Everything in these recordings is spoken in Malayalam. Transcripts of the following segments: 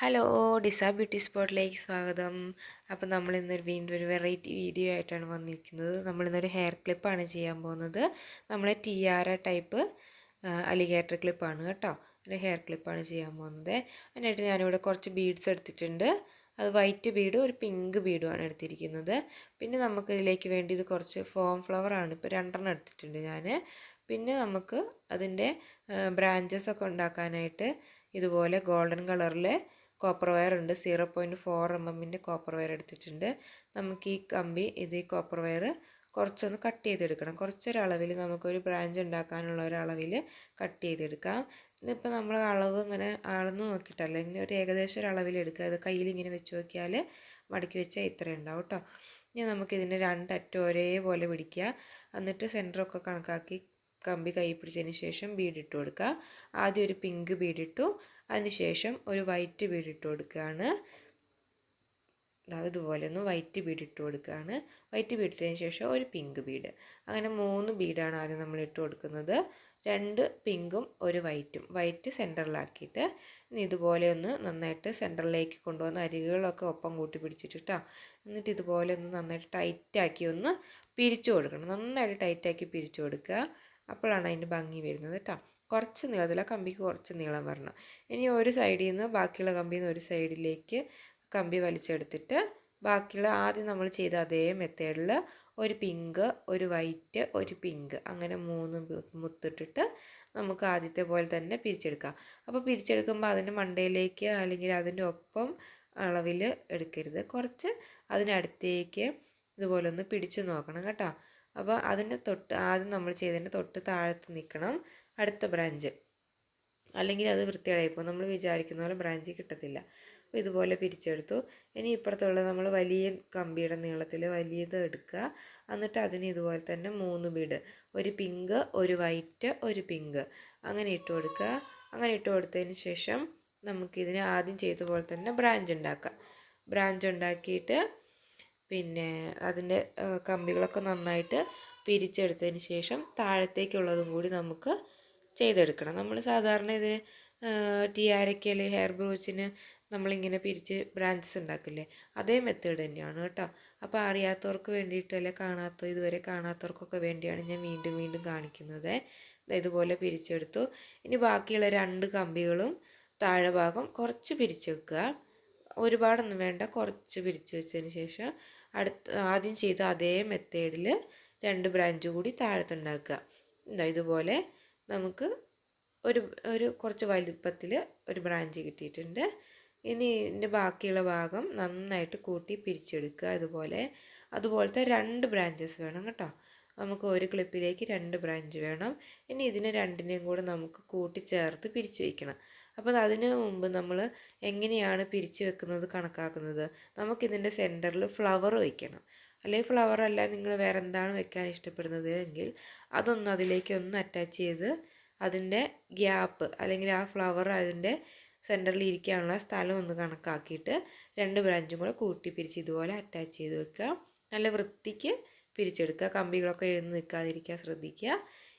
ഹലോ ഡിസ ബ്യൂട്ടി സ്പോട്ടിലേക്ക് സ്വാഗതം. അപ്പോൾ നമ്മൾ ഇന്നൊരു വീണ്ടും ഒരു വെറൈറ്റി വീഡിയോ ആയിട്ടാണ് വന്നിരിക്കുന്നത്. നമ്മളിന്നൊരു ഹെയർ ക്ലിപ്പാണ് ചെയ്യാൻ പോകുന്നത്. നമ്മൾ ടിയാര ടൈപ്പ് അലിഗേറ്റർ ക്ലിപ്പാണ് കേട്ടോ. ഒരു ഹെയർ ക്ലിപ്പാണ് ചെയ്യാൻ പോകുന്നത്. അതിനായിട്ട് ഞാനിവിടെ കുറച്ച് ബീഡ്സ് എടുത്തിട്ടുണ്ട്. അത് വൈറ്റ് ബീഡും ഒരു പിങ്ക് ബീഡുമാണ് എടുത്തിരിക്കുന്നത്. പിന്നെ നമുക്ക് ഇതിലേക്ക് വേണ്ടി ഇത് കുറച്ച് ഫോം ഫ്ലവറാണ് ഇപ്പോൾ രണ്ടെണ്ണം എടുത്തിട്ടുണ്ട് ഞാൻ പിന്നെ നമുക്ക് അതിന്റെ ബ്രാഞ്ചസ് ഒക്കെ ഉണ്ടാക്കാനായിട്ട് ഇതുപോലെ ഗോൾഡൻ കളറിൽ കോപ്പർ വയർ ഉണ്ട്. സീറോ പോയിന്റ് ഫോർ എം എമ്മിന്റെ കോപ്പർ വയർ എടുത്തിട്ടുണ്ട്. നമുക്ക് ഈ കമ്പി ഇത് ഈ കോപ്പർ വയർ കുറച്ചൊന്ന് കട്ട് ചെയ്തെടുക്കണം. കുറച്ചൊരളവിൽ നമുക്കൊരു ബ്രാഞ്ച് ഉണ്ടാക്കാനുള്ള ഒരു അളവിൽ കട്ട് ചെയ്തെടുക്കാം. ഇതിപ്പോൾ നമ്മൾ അളവ് ഇങ്ങനെ അളന്ന് നോക്കിയിട്ടല്ല? ഇങ്ങനെ ഒരു ഏകദേശം ഒരു അളവിൽ എടുക്കുക. അത് കയ്യിൽ ഇങ്ങനെ വെച്ച് നോക്കിയാൽ മടക്കി വെച്ചാൽ ഇത്ര ഉണ്ടാവും കേട്ടോ ഇനി നമുക്കിതിന്റെ രണ്ടറ്റം ഒരേപോലെ പിടിക്കുക. എന്നിട്ട് സെന്ററൊക്കെ കണക്കാക്കി കമ്പി കൈ പിടിച്ചതിന് ശേഷം ബീഡിട്ട് കൊടുക്കുക. ആദ്യം ഒരു പിങ്ക് ബീഡിട്ടു അതിനുശേഷം ഒരു വൈറ്റ് ബീഡ് ഇട്ട് കൊടുക്കുകയാണ്. ഇതുപോലെ ഒന്ന് വൈറ്റ് ബീഡ് ഇട്ട് കൊടുക്കുകയാണ്. വൈറ്റ് ബീഡ് ഇട്ടതിന് ശേഷം ഒരു പിങ്ക് ബീഡ്. അങ്ങനെ മൂന്ന് ബീഡാണ് ആദ്യം നമ്മൾ ഇട്ട് കൊടുക്കുന്നത്. രണ്ട് പിങ്കും ഒരു വൈറ്റും. വൈറ്റ് സെന്ററിലാക്കിയിട്ട് ഇതുപോലെ ഒന്ന് നന്നായിട്ട് സെന്ററിലേക്ക് കൊണ്ടുവന്ന് അരികുകളൊക്കെ ഒപ്പം കൂട്ടി പിടിച്ചിട്ടാ എന്നിട്ട് ഇതുപോലെ ഒന്ന് നന്നായിട്ട് ടൈറ്റാക്കി ഒന്ന് പിരിച്ചു കൊടുക്കണം. നന്നായിട്ട് ടൈറ്റാക്കി പിരിച്ചു കൊടുക്കുക. അപ്പോഴാണ് അതിന്റെ ഭംഗി വരുന്നത് കേട്ടോ. കുറച്ച് നീളത്തില്ല കമ്പിക്ക് കുറച്ച് നീളം വരണം. ഇനി ഒരു സൈഡിൽ നിന്ന് ബാക്കിയുള്ള കമ്പിയിൽ നിന്ന് ഒരു സൈഡിലേക്ക് കമ്പി വലിച്ചെടുത്തിട്ട് ബാക്കിയുള്ള ആദ്യം നമ്മൾ ചെയ്ത അതേ മെത്തേഡിൽ ഒരു പിങ്ക് ഒരു വൈറ്റ് ഒരു പിങ്ക് അങ്ങനെ മൂന്ന് മുത്തിട്ടിട്ട് നമുക്ക് ആദ്യത്തെ പോലെ തന്നെ പിരിച്ചെടുക്കാം. അപ്പോൾ പിരിച്ചെടുക്കുമ്പോൾ അതിന്റെ മണ്ടയിലേക്ക് അല്ലെങ്കിൽ അതിന്റെ ഒപ്പം അളവിൽ എടുക്കരുത്. കുറച്ച് അതിനടുത്തേക്ക് ഇതുപോലെ ഒന്ന് പിടിച്ചു നോക്കണം കേട്ടോ. അപ്പോൾ അതിന്റെ തൊട്ട് ആദ്യം നമ്മൾ ചെയ്തതിന്റെ തൊട്ട് താഴത്ത് നിൽക്കണം അടുത്ത ബ്രാഞ്ച്. അല്ലെങ്കിൽ അത് വൃത്തിയായിപ്പോൾ നമ്മൾ വിചാരിക്കുന്ന പോലെ ബ്രാഞ്ച് കിട്ടത്തില്ല. അപ്പോൾ ഇതുപോലെ പിരിച്ചെടുത്തു. ഇനി ഇപ്പുറത്തുള്ള നമ്മൾ വലിയ കമ്പിയുടെ നീളത്തിൽ വലിയത് എടുക്കുക. എന്നിട്ട് അതിന് ഇതുപോലെ തന്നെ മൂന്ന് ബീഡ്. ഒരു പിങ്ക് ഒരു വൈറ്റ് ഒരു പിങ്ക്. അങ്ങനെ ഇട്ട് കൊടുക്കുക. അങ്ങനെ ഇട്ട് കൊടുത്തതിന് ശേഷം നമുക്കിതിനെ ആദ്യം ചെയ്ത പോലെ തന്നെ ബ്രാഞ്ച് ഉണ്ടാക്കാം ബ്രാഞ്ച് ഉണ്ടാക്കിയിട്ട് പിന്നെ അതിന്റെ കമ്പികളൊക്കെ നന്നായിട്ട് പിരിച്ചെടുത്തതിന് ശേഷം താഴത്തേക്കുള്ളതും കൂടി നമുക്ക് ചെയ്തെടുക്കണം. നമ്മൾ സാധാരണ ഇതിന് ടിയാരയ്ക്ക് അല്ലെങ്കിൽ ഹെയർ ബ്രൂച്ചിന് നമ്മളിങ്ങനെ പിരിച്ച് ബ്രാഞ്ചസ് ഉണ്ടാക്കില്ലേ അതേ മെത്തേഡ് തന്നെയാണ് കേട്ടോ. അപ്പോൾ അറിയാത്തവർക്ക് വേണ്ടിയിട്ട് അല്ലെ കാണാത്ത ഇതുവരെ കാണാത്തവർക്കൊക്കെ വേണ്ടിയാണ് ഞാൻ വീണ്ടും വീണ്ടും കാണിക്കുന്നത്. ഇതുപോലെ പിരിച്ചെടുത്തു. ഇനി ബാക്കിയുള്ള രണ്ട് കമ്പികളും താഴെ ഭാഗം കുറച്ച് പിരിച്ചു വെക്കുക. ഒരുപാടൊന്നും വേണ്ട കുറച്ച് പിരിച്ചു വെച്ചതിന് ശേഷം അടുത്ത ആദ്യം ചെയ്ത അതേ മെത്തേഡിൽ രണ്ട് ബ്രാഞ്ച് കൂടി താഴത്തുണ്ടാക്കുക ഇതുപോലെ നമുക്ക് ഒരു ഒരു കുറച്ച് വലുപ്പത്തിൽ ഒരു ബ്രാഞ്ച് കിട്ടിയിട്ടുണ്ട്. ഇനി ഇതിന്റെ ബാക്കിയുള്ള ഭാഗം നന്നായിട്ട് കൂട്ടി പിരിച്ചെടുക്കുക. അതുപോലെ അതുപോലത്തെ രണ്ട് ബ്രാഞ്ചസ് വേണം കേട്ടോ. നമുക്ക് ഒരു ക്ലിപ്പിലേക്ക് രണ്ട് ബ്രാഞ്ച് വേണം. ഇനി ഇതിനെ രണ്ടിനെയും കൂടെ നമുക്ക് കൂട്ടിച്ചേർത്ത് പിരിച്ചു വയ്ക്കണം അപ്പോൾ അതിന് മുമ്പ് നമ്മൾ എങ്ങനെയാണ് പിരിച്ചു വെക്കുന്നത് കണക്കാക്കുന്നത്? നമുക്കിതിന്റെ സെന്ററിൽ ഫ്ലവർ വയ്ക്കണം അല്ലെങ്കിൽ ഫ്ലവർ അല്ല നിങ്ങൾ വേറെ എന്താണ് വെക്കാൻ ഇഷ്ടപ്പെടുന്നത് എങ്കിൽ അതൊന്ന് അതിലേക്ക് ഒന്ന് അറ്റാച്ച് ചെയ്ത് അതിന്റെ ഗ്യാപ്പ് അല്ലെങ്കിൽ ആ ഫ്ലവർ അതിന്റെ സെന്ററിൽ ഇരിക്കാനുള്ള സ്ഥലം ഒന്ന് കണക്കാക്കിയിട്ട് രണ്ട് ബ്രാഞ്ചും കൂടെ കൂട്ടി പിരിച്ച് ഇതുപോലെ അറ്റാച്ച് ചെയ്ത് വെക്കുക. നല്ല വൃത്തിക്ക് പിരിച്ചെടുക്കുക. കമ്പികളൊക്കെ എഴുന്ന് നിൽക്കാതിരിക്കാൻ ശ്രദ്ധിക്കുക.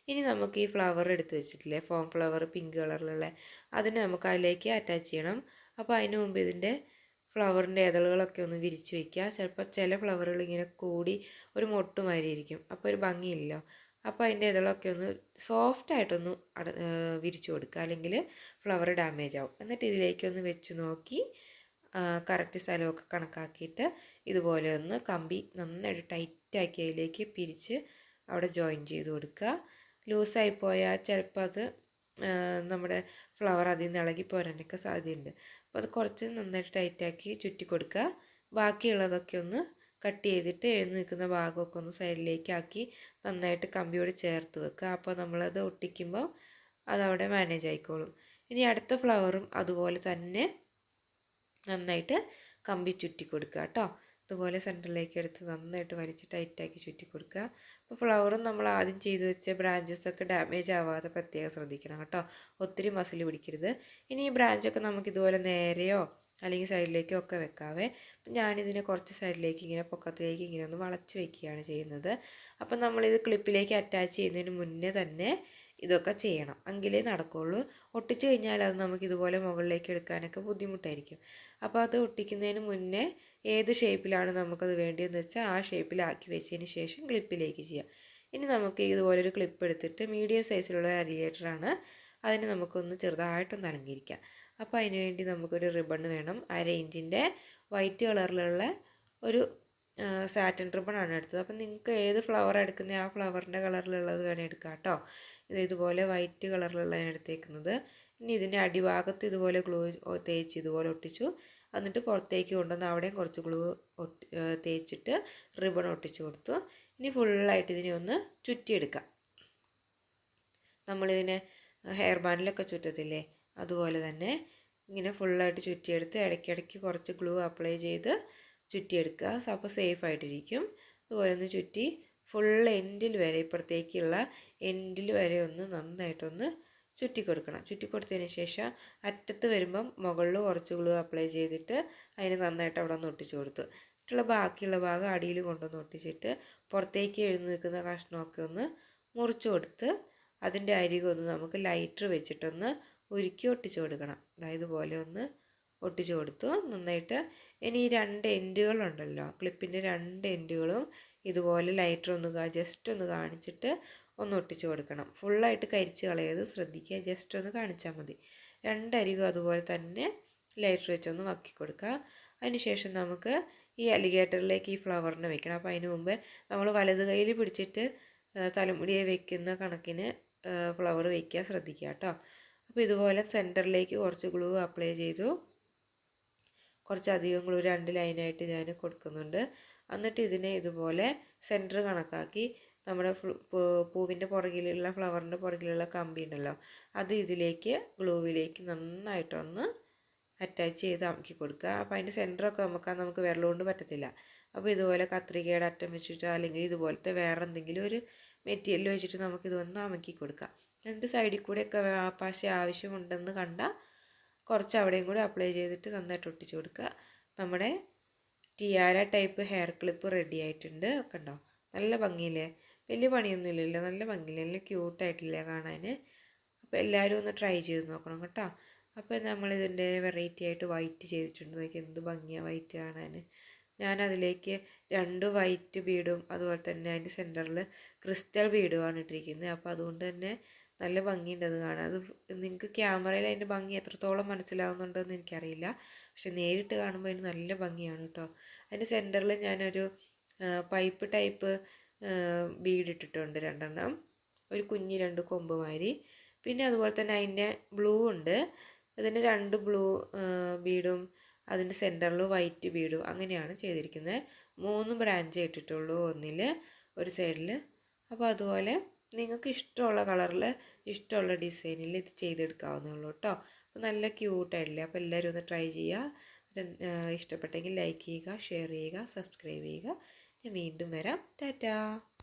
ഇനി നമുക്ക് ഈ ഫ്ലവർ എടുത്ത് വെച്ചിട്ടില്ലേ? ഫോം ഫ്ലവർ പിങ്ക് കളറിലുള്ള അതിനെ നമുക്ക് അതിലേക്ക് അറ്റാച്ച് ചെയ്യണം. അപ്പോൾ അതിന് മുമ്പ് ഇതിന്റെ ഫ്ലവറിന്റെ ഇതളുകളൊക്കെ ഒന്ന് വിരിച്ച് വയ്ക്കുക ചിലപ്പോൾ ചില ഫ്ലവറുകൾ ഇങ്ങനെ കൂടി ഒരു മൊട്ടുമാതിരി ഇരിക്കും. അപ്പോൾ ഒരു ഭംഗിയില്ലല്ലോ. അപ്പോൾ അതിന്റെ ഇതളൊക്കെ ഒന്ന് സോഫ്റ്റായിട്ടൊന്ന് അട വിരിച്ചു കൊടുക്കുക അല്ലെങ്കിൽ ഫ്ലവർ ഡാമേജ് ആവും. എന്നിട്ട് ഇതിലേക്കൊന്ന് വെച്ച് നോക്കി കറക്റ്റ് സ്ഥലമൊക്കെ കണക്കാക്കിയിട്ട് ഇതുപോലെ ഒന്ന് കമ്പി നന്നായിട്ട് ടൈറ്റാക്കി അതിലേക്ക് പിരിച്ച് അവിടെ ജോയിൻ ചെയ്ത് കൊടുക്കുക ലൂസായി പോയാൽ ചിലപ്പോൾ അത് നമ്മുടെ ഫ്ലവർ അതിൽ നിന്ന് ഇളകി പോരാനൊക്കെ സാധ്യതയുണ്ട്. അപ്പോൾ അത് കുറച്ച് നന്നായിട്ട് ടൈറ്റാക്കി ചുറ്റി കൊടുക്കുക ബാക്കിയുള്ളതൊക്കെ ഒന്ന് കട്ട് ചെയ്തിട്ട് എഴുതി നിൽക്കുന്ന ഭാഗമൊക്കെ ഒന്ന് സൈഡിലേക്ക് ആക്കി നന്നായിട്ട് കമ്പിയോട് ചേർത്ത് വെക്കുക. അപ്പോൾ നമ്മളത് ഒട്ടിക്കുമ്പോൾ അതവിടെ മാനേജ് ആയിക്കോളും. ഇനി അടുത്ത ഫ്ലവറും അതുപോലെ തന്നെ നന്നായിട്ട് കമ്പി ചുറ്റി കൊടുക്കുക കേട്ടോ. അതുപോലെ സെന്ററിലേക്ക് എടുത്ത് നന്നായിട്ട് വലിച്ച് ടൈറ്റാക്കി ചുറ്റി കൊടുക്കുക. അപ്പോൾ ഫ്ലവറും നമ്മൾ ആദ്യം ചെയ്ത് വെച്ച ബ്രാഞ്ചസ് ഒക്കെ ഡാമേജ് ആവാതെ പ്രത്യേകം ശ്രദ്ധിക്കണം കേട്ടോ. ഒത്തിരി മസിൽ പിടിക്കരുത്. ഇനി ഈ ബ്രാഞ്ചൊക്കെ നമുക്ക് ഇതുപോലെ നേരെയോ അല്ലെങ്കിൽ സൈഡിലേക്കോ ഒക്കെ വെക്കാവേ. ഞാനിതിനെ കുറച്ച് സൈഡിലേക്ക് ഇങ്ങനെ പൊക്കത്തിലേക്ക് ഇങ്ങനെ ഒന്ന് വളച്ച് വെക്കുകയാണ് ചെയ്യുന്നത്. അപ്പം നമ്മളിത് ക്ലിപ്പിലേക്ക് അറ്റാച്ച് ചെയ്യുന്നതിന് മുന്നേ തന്നെ ഇതൊക്കെ ചെയ്യണം. എങ്കിലേ നടക്കുകയുള്ളൂ ഒട്ടിച്ച് കഴിഞ്ഞാൽ അത് നമുക്ക് ഇതുപോലെ മുകളിലേക്ക് എടുക്കാനൊക്കെ ബുദ്ധിമുട്ടായിരിക്കും. അപ്പോൾ അത് ഒട്ടിക്കുന്നതിന് മുന്നേ ഏത് ഷേപ്പിലാണ് നമുക്കത് വേണ്ടതെന്ന് വെച്ചാൽ ആ ഷേപ്പിലാക്കി വെച്ചതിന് ശേഷം ക്ലിപ്പിലേക്ക് ചെയ്യാം. ഇനി നമുക്ക് ഇതുപോലൊരു ക്ലിപ്പ് എടുത്തിട്ട് മീഡിയം സൈസിലുള്ള അരിയേറ്ററാണ് അതിന് നമുക്കൊന്ന് ചെറുതായിട്ടൊന്ന് അലങ്കരിക്കാം. അപ്പോൾ അതിനുവേണ്ടി നമുക്കൊരു റിബൺ വേണം. അര ഇഞ്ചിന്റെ വൈറ്റ് കളറിലുള്ള ഒരു സാറ്റൻ ആണ് എടുത്തത്. അപ്പം നിങ്ങൾക്ക് ഏത് ഫ്ലവർ എടുക്കുന്ന ആ ഫ്ലവറിന്റെ കളറിലുള്ളത് വേണേൽ എടുക്കാം കേട്ടോ ഇത് ഇതുപോലെ വൈറ്റ് കളറിലുള്ളതാണ് എടുത്തേക്കുന്നത്. ഇനി ഇതിന്റെ അടിഭാഗത്ത് ഇതുപോലെ ഗ്ലൂ തേച്ച് ഇതുപോലെ ഒട്ടിച്ചു. എന്നിട്ട് പുറത്തേക്ക് കൊണ്ടുവന്ന് അവിടെയും കുറച്ച് ഗ്ലൂ തേച്ചിട്ട് റിബൺ ഒട്ടിച്ചു കൊടുത്തു. ഇനി ഫുള്ളായിട്ട് ഇതിനെ ഒന്ന് ചുറ്റിയെടുക്കാം. നമ്മളിതിനെ ഹെയർ ബാൻഡിലൊക്കെ ചുറ്റത്തില്ലേ? അതുപോലെ തന്നെ ഇങ്ങനെ ഫുള്ളായിട്ട് ചുറ്റിയെടുത്ത് ഇടയ്ക്കിടയ്ക്ക് കുറച്ച് ഗ്ലൂ അപ്ലൈ ചെയ്ത് ചുറ്റിയെടുക്കുക. അപ്പോൾ സേഫ് ആയിട്ടിരിക്കും. അതുപോലെ ഒന്ന് ചുറ്റി ഫുൾ എൻഡിൽ വരെ ഇപ്പുറത്തേക്കുള്ള എൻഡിൽ വരെ ഒന്ന് നന്നായിട്ടൊന്ന് ചുറ്റി കൊടുക്കണം ചുറ്റി കൊടുത്തതിന് ശേഷം അറ്റത്ത് വരുമ്പം മുകളിൽ കുറച്ച് ഗ്ലൂ അപ്ലൈ ചെയ്തിട്ട് അതിന് നന്നായിട്ട് അവിടെ ഒന്ന് ഒട്ടിച്ചു കൊടുത്തു. മറ്റുള്ള ബാക്കിയുള്ള ഭാഗം അടിയിൽ കൊണ്ടുവന്ന് ഒട്ടിച്ചിട്ട് പുറത്തേക്ക് എഴുതി നിൽക്കുന്ന കഷ്ണമൊക്കെ ഒന്ന് മുറിച്ചു കൊടുത്ത് അതിന്റെ അരികൊന്ന് നമുക്ക് ലൈറ്റർ വെച്ചിട്ടൊന്ന് ഉരുക്കി ഒട്ടിച്ചു കൊടുക്കണം. അതായത് പോലെ ഒന്ന് ഒട്ടിച്ചു കൊടുത്തു. നന്നായിട്ട് ഇനി ഈ രണ്ട് എൻഡുകളുണ്ടല്ലോ ക്ലിപ്പിന്റെ രണ്ട് എൻഡുകളും ഇതുപോലെ ലൈറ്റർ ഒന്ന് ജസ്റ്റ് ഒന്ന് കാണിച്ചിട്ട് ഒന്ന് ഒട്ടിച്ചു കൊടുക്കണം. ഫുള്ളായിട്ട് കരിച്ച് കളയത് ശ്രദ്ധിക്കുക. ജസ്റ്റ് ഒന്ന് കാണിച്ചാൽ മതി. രണ്ടരികും അതുപോലെ തന്നെ ലൈറ്റർ വെച്ചൊന്ന് വക്കി കൊടുക്കുക. അതിനുശേഷം നമുക്ക് ഈ അലിഗേറ്ററിലേക്ക് ഈ ഫ്ലവറിനെ വെക്കണം. അപ്പോൾ അതിന് മുമ്പ് നമ്മൾ വലത് കയ്യിൽ പിടിച്ചിട്ട് തലമുടിയെ വെക്കുന്ന കണക്കിന് ഫ്ലവർ വയ്ക്കാൻ ശ്രദ്ധിക്കുക കേട്ടോ. അപ്പോൾ ഇതുപോലെ സെന്ററിലേക്ക് കുറച്ച് ഗ്ലൂ അപ്ലൈ ചെയ്തു. കുറച്ചധികം ഗ്ലൂ രണ്ട് ലൈനായിട്ട് ഞാൻ കൊടുക്കുന്നുണ്ട്. എന്നിട്ട് ഇതിനെ ഇതുപോലെ സെന്റർ കണക്കാക്കി നമ്മുടെ പൂവിന്റെ പുറകിലുള്ള ഫ്ലവറിന്റെ പുറകിലുള്ള കമ്പി ഉണ്ടല്ലോ അത് ഇതിലേക്ക് ഗ്ലൂവിലേക്ക് നന്നായിട്ടൊന്ന് അറ്റാച്ച് ചെയ്ത് അമക്കി കൊടുക്കുക. അപ്പോൾ അതിന്റെ സെന്ററൊക്കെ നമുക്ക് നമുക്ക് വിരലുകൊണ്ട് പറ്റത്തില്ല. അപ്പോൾ ഇതുപോലെ കത്രികയുടെ അറ്റം വെച്ചിട്ടോ അല്ലെങ്കിൽ ഇതുപോലത്തെ വേറെ എന്തെങ്കിലും ഒരു മെറ്റീരിയൽ വെച്ചിട്ട് നമുക്കിതൊന്ന് അമക്കി കൊടുക്കാം. എന്നിട്ട് സൈഡിൽ കൂടെയൊക്കെ പാശ ആവശ്യമുണ്ടെന്ന് കണ്ടാൽ കുറച്ച് അവിടെയും കൂടി അപ്ലൈ ചെയ്തിട്ട് നന്നായിട്ട് ഒട്ടിച്ചു കൊടുക്കുക. നമ്മുടെ tiara type hair clip ready ആയിട്ടുണ്ട്. കണ്ടോ? നല്ല ഭംഗിയില്ലേ? വലിയ പണിയൊന്നും ഇല്ലല്ലോ നല്ല ഭംഗിയില്ലേ? നല്ല ക്യൂട്ടായിട്ടില്ലേ കാണാൻ അപ്പോൾ എല്ലാവരും ഒന്ന് ട്രൈ ചെയ്ത് നോക്കണം കേട്ടോ. അപ്പോൾ നമ്മളിതിന്റെ വെറൈറ്റി ആയിട്ട് വൈറ്റ് ചെയ്തിട്ടുണ്ട്. നോക്കി എന്ത് ഭംഗിയാണ് വൈറ്റ് കാണാൻ ഞാനതിലേക്ക് രണ്ട് വൈറ്റ് ബീഡും അതുപോലെ തന്നെ അതിന്റെ സെന്ററിൽ ക്രിസ്റ്റൽ ബീഡുമാണ് ഇട്ടിരിക്കുന്നത്. അപ്പോൾ അതുകൊണ്ട് തന്നെ നല്ല ഭംഗിയുണ്ട് അത് കാണാൻ. അത് നിങ്ങൾക്ക് ക്യാമറയിൽ അതിന്റെ ഭംഗി എത്രത്തോളം മനസ്സിലാവുന്നുണ്ടെന്ന് എനിക്കറിയില്ല. പക്ഷെ നേരിട്ട് കാണുമ്പോൾ അതിന് നല്ല ഭംഗിയാണ് കേട്ടോ അതിന്റെ സെന്ററിൽ ഞാനൊരു പൈപ്പ് ടൈപ്പ് ബീഡ് ഇട്ടിട്ടുണ്ട് രണ്ടെണ്ണം. ഒരു കുഞ്ഞ് രണ്ട് കൊമ്പ് മാതിരി. പിന്നെ അതുപോലെ തന്നെ അതിന്റെ ബ്ലൂ ഉണ്ട്. അതിന്റെ രണ്ട് ബ്ലൂ ബീഡും അതിന്റെ സെന്ററിൽ വൈറ്റ് ബീഡും അങ്ങനെയാണ് ചെയ്തിരിക്കുന്നത്. മൂന്ന് ബ്രാഞ്ച് ഇട്ടിട്ടുള്ളൂ ഒന്നിൽ ഒരു സൈഡിൽ അപ്പോൾ അതുപോലെ നിങ്ങൾക്ക് ഇഷ്ടമുള്ള കളറിൽ ഇഷ്ടമുള്ള ഡിസൈനിൽ ഇത് ചെയ്തെടുക്കാവുന്നുള്ളൂ കേട്ടോ. അപ്പോൾ നല്ല ക്യൂട്ടായിട്ടില്ലേ അപ്പോൾ എല്ലാവരും ഒന്ന് ട്രൈ ചെയ്യുക. ഇഷ്ടപ്പെട്ടെങ്കിൽ ലൈക്ക് ചെയ്യുക ഷെയർ ചെയ്യുക സബ്സ്ക്രൈബ് ചെയ്യുക. ഞാൻ വീണ്ടും വരാം. ടാറ്റാ.